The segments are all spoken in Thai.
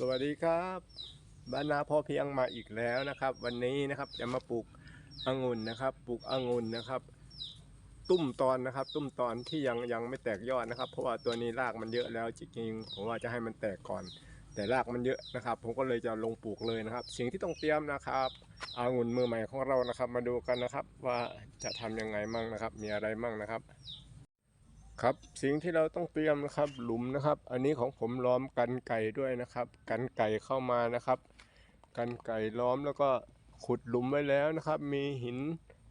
สวัสดีครับบ้านนาพอเพียงมาอีกแล้วนะครับ วันนี้นะครับจะมาปลูกองุ่นนะครับ ปลูกองุ่นนะครับ ตุ้มตอนนะครับ ตุ้มตอนที่ยังยังไม่แตกยอดนะครับ เพราะว่าตัวนี้รากมันเยอะแล้วจริงๆผมว่าจะให้มันแตกก่อน แต่รากมันเยอะนะครับ ผมก็เลยจะลงปลูกเลยนะครับ สิ่งที่ต้องเตรียมนะครับองุ่นมือใหม่ของเรานะครับ มาดูกันนะครับ ว่าจะทำยังไงมั่งนะครับ มีอะไรมั่งนะครับ ครับสิ่งที่เราต้องเตรียมนะครับหลุมนะครับ อันนี้ของผมล้อมกันไก่ด้วยนะครับ กันไก่เข้ามานะครับ กันไก่ล้อมแล้วก็ขุดหลุมไว้แล้วนะครับ มีหิน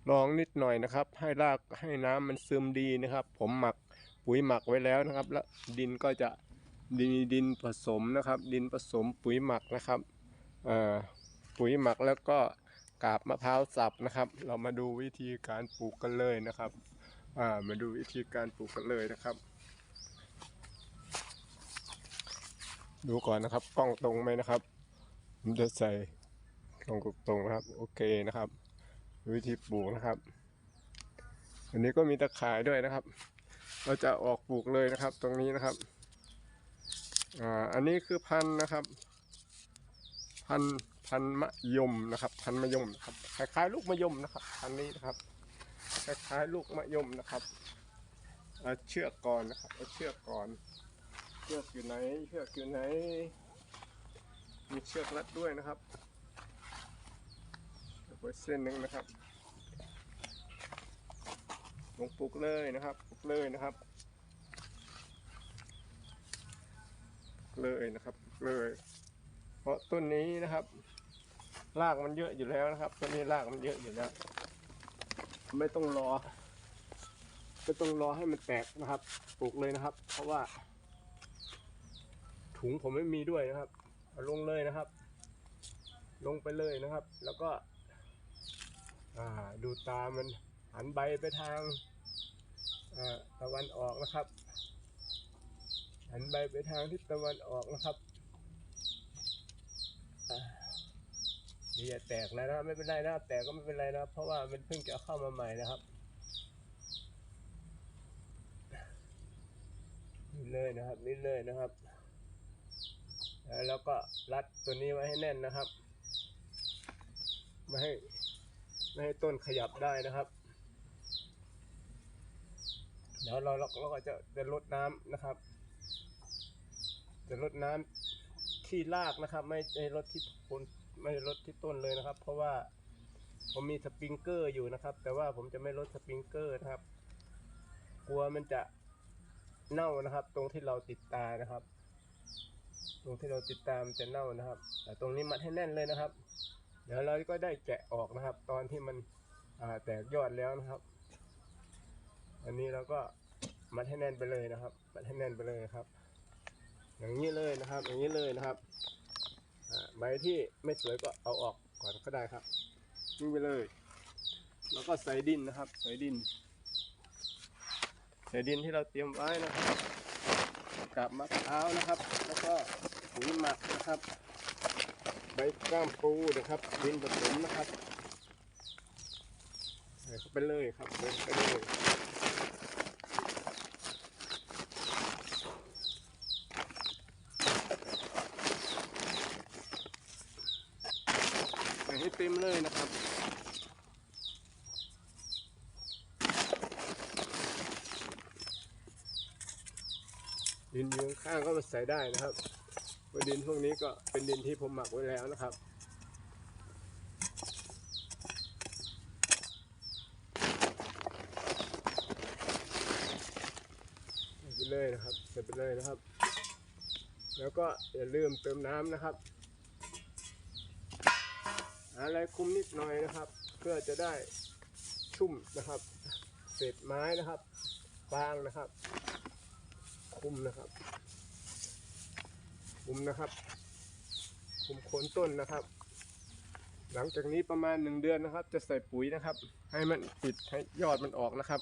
รองนิดหน่อยนะครับ ให้รากให้น้ำมันซึมดีนะครับ ผมหมักปุ๋ยหมักไว้แล้วนะครับ แล้วดินก็จะดินดินผสมนะครับ ดินผสมปุ๋ยหมักนะครับปุ๋ยหมักแล้วก็กาบมะพร้าวสับนะครับ เรามาดูวิธีการปลูกกันเลยนะครับ มาดูวิธีการปลูกกันเลยนะครับ ดูก่อนนะครับกล้องตรงไหมนะครับ ผมจะใส่ตรงตรงนะครับ โอเคนะครับ วิธีปลูกนะครับ อันนี้ก็มีตะข่ายด้วยนะครับ เราจะออกปลูกเลยนะครับ ตรงนี้นะครับอ่าอันนี้คือพันธุ์นะครับ พันธุ์พันธุ์มะยมนะครับ พันธุ์มะยมนะครับคล้ายๆลูกมะยมนะครับพันธุ์นี้นะครับ คล้ายๆลูกมะยมนะครับเอาเชือกก่อนนะครับเอาเชือกก่อน เชือกอยู่ไหนเชือกอยู่ไหน มีเชือกรัดด้วยนะครับเอาไว้เส้นหนึ่งนะครับลงปลูกเลยนะครับปลูกเลยนะครับเลยนะครับเลย เพราะต้นนี้นะครับรากมันเยอะอยู่แล้วนะครับต้นนี้รากมันเยอะอยู่แล้ว ไม่ต้องรอ ไม่ต้องรอให้มันแตกนะครับ ปลูกเลยนะครับ เพราะว่า ถุงผมไม่มีด้วยนะครับลงเลยนะครับ ลงไปเลยนะครับ แล้วก็ดูตามันหันใบไปทางตะวันออกนะครับ หันใบไปทางทิศตะวันออกนะครับ อ่าดีอย่าแตกนะนะไม่เป็นไรนะครับแตกก็ไม่เป็นไรนะครับเพราะว่ามันเพิ่งจะเข้ามาใหม่นะครับนี่เลยนะครับนี่เลยนะครับ แล้วก็รัดตัวนี้ไว้ให้แน่นนะครับไม่ให้ไม่ให้ต้นขยับได้นะครับเดี๋ยวเราเราเราก็จะจะลดน้ำนะครับ จะลดน้ำที่รากนะครับ ไม่ใช่ลดที่โคน ไม่ลดที่ต้นเลยนะครับ เพราะว่าผมมีสปริงเกอร์อยู่นะครับ แต่ว่าผมจะไม่ลดสปริงเกอร์นะครับ กลัวมันจะเน่านะครับ ตรงที่เราติดตานะครับ ตรงที่เราติดตามจะเน่านะครับ แต่ตรงนี้มัดให้แน่นเลยนะครับ เดี๋ยวเราก็ได้แกะออกนะครับ ตอนที่มันแตกยอดแล้วนะครับ อันนี้เราก็มัดให้แน่นไปเลยนะครับ มัดให้แน่นไปเลยครับ อย่างนี้เลยนะครับ อย่างนี้เลยนะครับ ใบที่ไม่สวยก็เอาออกก่อนก็ได้ครับทิ้งไปเลย แล้วก็ใส่ดินนะครับ ใส่ดิน ใส่ดินที่เราเตรียมไว้นะครับกับมะพร้าวนะครับ แล้วก็ปุ๋ยหมักนะครับ ใบก้ามปูนะครับ ดินผสมนะครับใส่เข้าไปเลยครับใส่เข้าไปเลยใส่ให้เต็มเลยนะครับดินยู่ข้างก็มาใส่ได้นะครับเพราดินพวกนี้ก็เป็นดินที่ผมหมักไว้แล้วนะครับใส่ไปเลยนะครับใส่ไปเลยนะครับ แล้วก็อย่าลืมเติมน้ำนะครับ หาอะไรคลุมนิดหน่อยนะครับ เพื่อจะได้ชุ่มนะครับ เศษไม้นะครับฟางนะครับ คุมนะครับ คุมนะครับ คุมโคนต้นนะครับ หลังจากนี้ประมาณหนึ่งเดือนนะครับ จะใส่ปุ๋ยนะครับ ให้มันติดให้ยอดมันออกนะครับ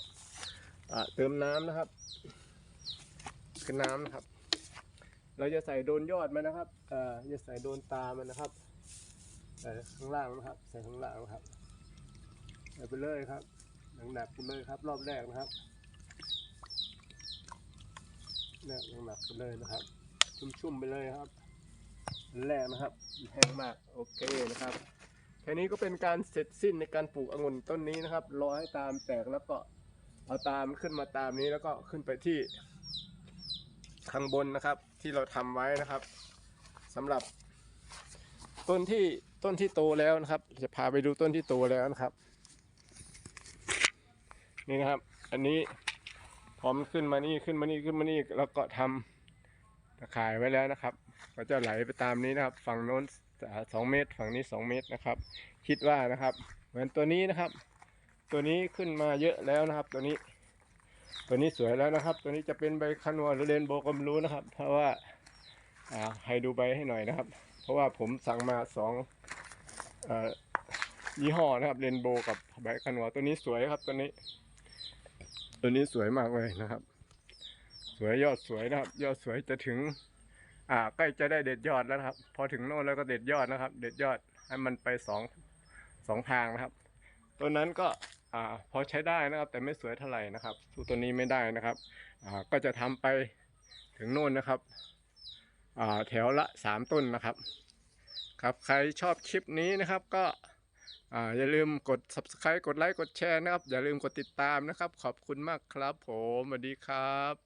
เติมน้ำนะครับคือน้ำนะครับ เราจะใส่โดนยอดมันนะครับอ่อจะใส่โดนตามันนะครับ ใส่ข้างล่างนะครับ ใส่ข้างล่างนะครับใส่ไปเลยครับหนักๆไปเลยครับ รอบแรกนะครับเนี่ยหนักไปเลยนะครับ ชุ่มๆไปเลยครับแรกนะครับแห้งมากโอเคนะครับแค่นี้ก็เป็นการเสร็จสิ้นในการปลูกองุ่นต้นนี้นะครับรอให้ตามแตกแล้วก็เอาตามขึ้นมาตามนี้แล้วก็ขึ้นไปที่ข้างบนนะครับที่เราทำไว้นะครับสำหรับต้นที่ ต้นที่โตแล้วนะครับ จะพาไปดูต้นที่โตแล้วนะครับ นี่นะครับ อันนี้พร้อมขึ้นมานี่ขึ้นมานี่ขึ้นมานี่แล้วก็ทำตะข่ายไว้แล้วนะครับ ก็จะไหลไปตามนี้นะครับ ฝั่งโน้นสองเมตร ฝั่งนี้สองเมตรนะครับ คิดว่านะครับ เหมือนตัวนี้นะครับ ตัวนี้ขึ้นมาเยอะแล้วนะครับ ตัวนี้ ตัวนี้สวยแล้วนะครับ ตัวนี้จะเป็นใบคานัวหรือเรนโบกมรู้นะครับ เพราะว่าอ่าให้ดูใบให้หน่อยนะครับ เพราะว่าผมสั่งมาสองอยี่ห้อนะครับเรนโบกับใบคานัวตัวนี้สวยครับตัวนี้ ตัวนี้สวยมากเลยนะครับ สวยยอดสวยนะครับ ยอดสวยจะถึง อ่าใกล้จะได้เด็ดยอดแล้วครับ พอถึงโน่นแล้วก็เด็ดยอดนะครับ เด็ดยอดให้มันไปสองสองทางนะครับ ตัวนั้นก็อ่าพอใช้ได้นะครับ แต่ไม่สวยเท่าไหร่นะครับสู้ตัวนี้ไม่ได้นะครับอ่าก็จะทำไปถึงโน่นนะครับ แถวละสามต้นนะครับ ครับใครชอบคลิปนี้นะครับก็ออย่าลืมกด subscribe กดไลค์กดแชร์นะครับ อย่าลืมกดติดตามนะครับ ขอบคุณมากครับผมสวัสดีครับ